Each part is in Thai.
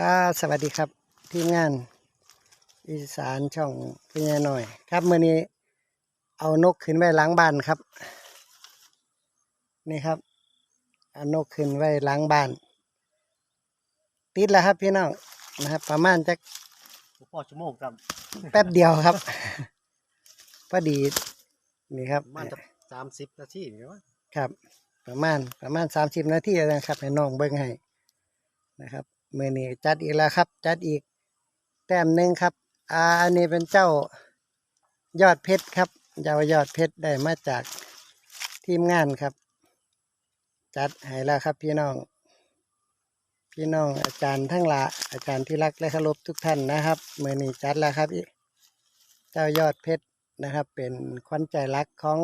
ครับสวัสดีครับทีมงาน อีสานช่องพี่ยหน่อย ครับเมื่อนี้เอานกขึ้นไว้หล้างบ้านครับ นี่ครับเอานกขึ้นไว้หล้างบ้าน ติดแล้วครับพี่น้องนะครับ ประมาณจะพอชั่วโมงครับแป๊บเดียวครับพอดีนี่ครับมันจะสามสิบนาทีนี่วะครับ ประมาณประมาณสามสิบนาทีแล้วนะครับให้น้องเบิ้งให้นะครับ มือนี้จัดอีกแล้วครับ จัดอีกแต้มหนึ่งครับอ่าอันนี้เป็นเจ้ายอดเพชรครับเจ้ายอดเพชรได้มาจากทีมงานครับ จัดให้แล้วครับพี่น้อง พี่น้องอาจารย์ทั้งหลายอาจารย์ที่รักและเคารพทุกท่านนะครับมือนี้จัดแล้วครับอีเจ้ายอดเพชรนะครับ เป็นขวัญใจรักของ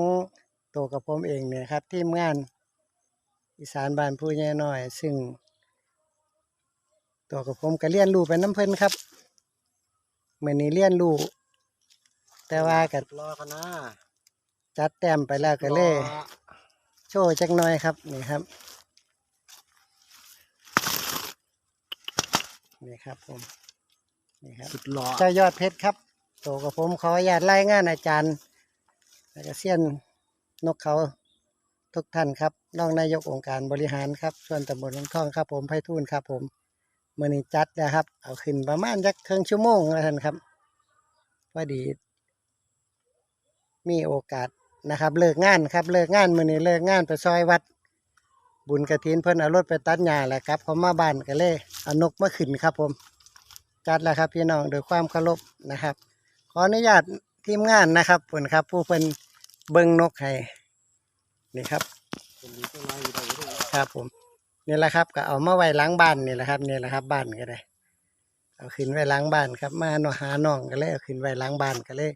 ตัวกับผมเองเนี่ยครับทีมงานอีสานบ้านผู้ใหญ่น้อย ซึ่ง ตัวกับผมก็เรียนรู้ไปน้ำเพิ่นครับเมื่อนี้เรียนรู้แต่ว่าก็รอกันนะจัดแต้มไปแล้วก็เลยรอโชว์จักหน่อยครับนี่ครับ นี่ครับผมนี่ครับสุดรอเจ้ายอดเพชรครับโตกับผมขออนุญาตรายงานอาจารย์และก็เซียนนกเขาทุกท่านครับรองนายกองค์การบริหารครับ ส่วนตำบลลงท่องครับผมไพฑูรย์ครับผมเมื่อนี้จัดนะครับ เอาขึ้นประมาณจักครึ่งชั่วโมงแล้วท่านครับพอดี มีโอกาสนะครับ เลิกงานครับ เลิกงานมื่อนี้เลิกงานไปซอยวัด บุญกระถินเพิ่นเอารถไปตัดหญ้าแหละครับเขามาบ้านก็เลยเอานกมาขึ้นครับผม จัดแล้วครับพี่น้องโดวยความเคารพนะครับ ขออนุญาตทีมงานนะครับผลครับ ผู้เป็นเบิ้งนกให้นี่ครับครับผม นี่แหละครับ ก็เอามาไว้ล้างบ้านนี่แหละครับนี่แหละครับ บ้านก็ได้ เอาขึ้นไว้ล้างบ้านครับ มาหนอหาน้องก็เลยเอาขึ้นไว้ล้างบ้านก็เลย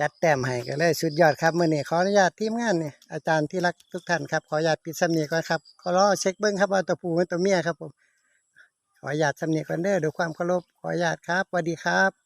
จัดแต้มให้ก็เลยสุดยอดครับเมื่อนี้ขออนุญาตทีมงานนี่อาจารย์ที่รักทุกท่านครับขออนุญาตปิดสำเนียงก่อนครับขอรอเช็คเบิ้งครับว่าตัวผู้เป็นตัวเมียครับผมขออนุญาตสำเนียงก่อนเด้อด้วยความเคารพขออนุญาตครับสวัสดีครับ